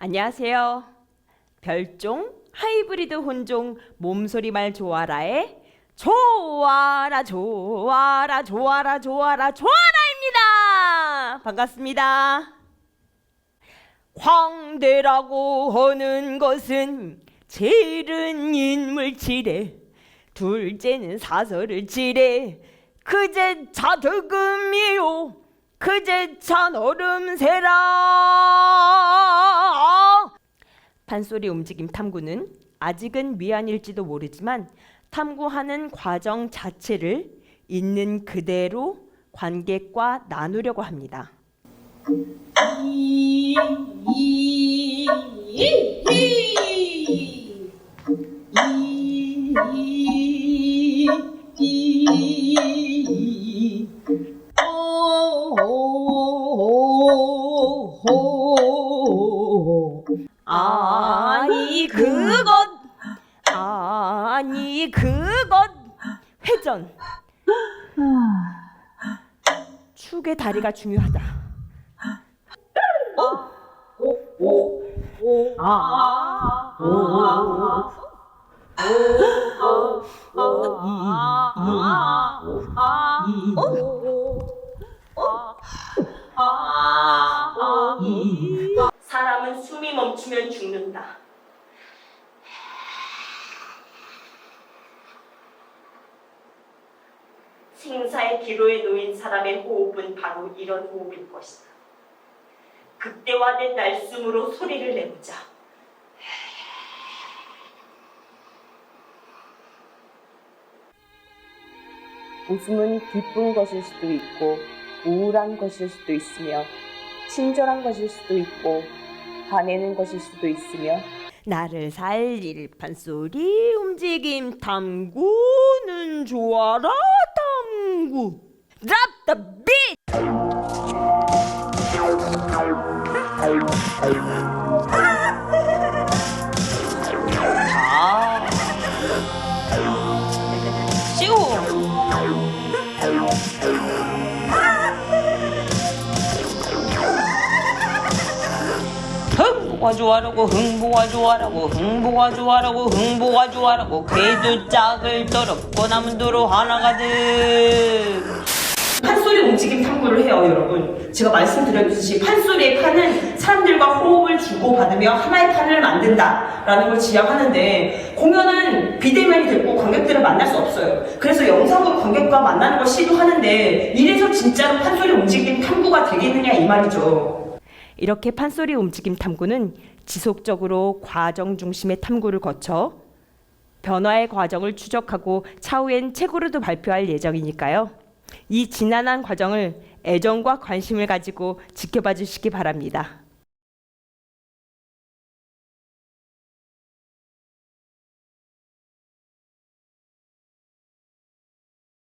안녕하세요. 별종 하이브리드 혼종 몸소리 말 좋아라의 좋아라 좋아라 좋아라 좋아라 좋아라입니다. 반갑습니다. 황대라고 하는 것은 제일은 인물치레 둘째는 사설을 치레 그제 자득음이요 그제 찬 얼음새라 판소리 움직임 탐구는 아직은 미완일지도 모르지만 탐구하는 과정 자체를 있는 그대로 관객과 나누려고 합니다. 아니 그것 아니 그것 회전 축의 다리가 중요하다. 사람은 숨이 멈추면 죽는다. 생사의 기로에 놓인 사람의 호흡은 바로 이런 호흡일 것이다. 극대화된 날숨으로 소리를 내보자. 웃음은 기쁜 것일 수도 있고 우울한 것일 수도 있으며 친절한 것일 수도 있고 화내는 것일 수도 있으며 나를 살릴 판소리 움직임 탐구는 좋아라 탐구. Drop the beat! 흥보가 좋아라고 흥보가 좋아라고 흥보가 좋아라고 흥보가 좋아라고 개도 짝을 떨었고 남도로 하나 가득. 판소리 해요, 여러분. 제가 말씀드렸듯이 판소리의 판은 사람들과 호흡을 주고받으며 하나의 판을 만든다라는 걸 지향하는데 공연은 비대면이 됐고 관객들을 만날 수 없어요. 그래서 영상으로 관객과 만나는 걸 시도하는데 이래서 진짜로 판소리 움직임 탐구가 되겠느냐 이 말이죠. 이렇게 판소리 움직임 탐구는 지속적으로 과정 중심의 탐구를 거쳐 변화의 과정을 추적하고 차후엔 책으로도 발표할 예정이니까요. 이 지난한 과정을 애정과 관심을 가지고 지켜봐 주시기 바랍니다.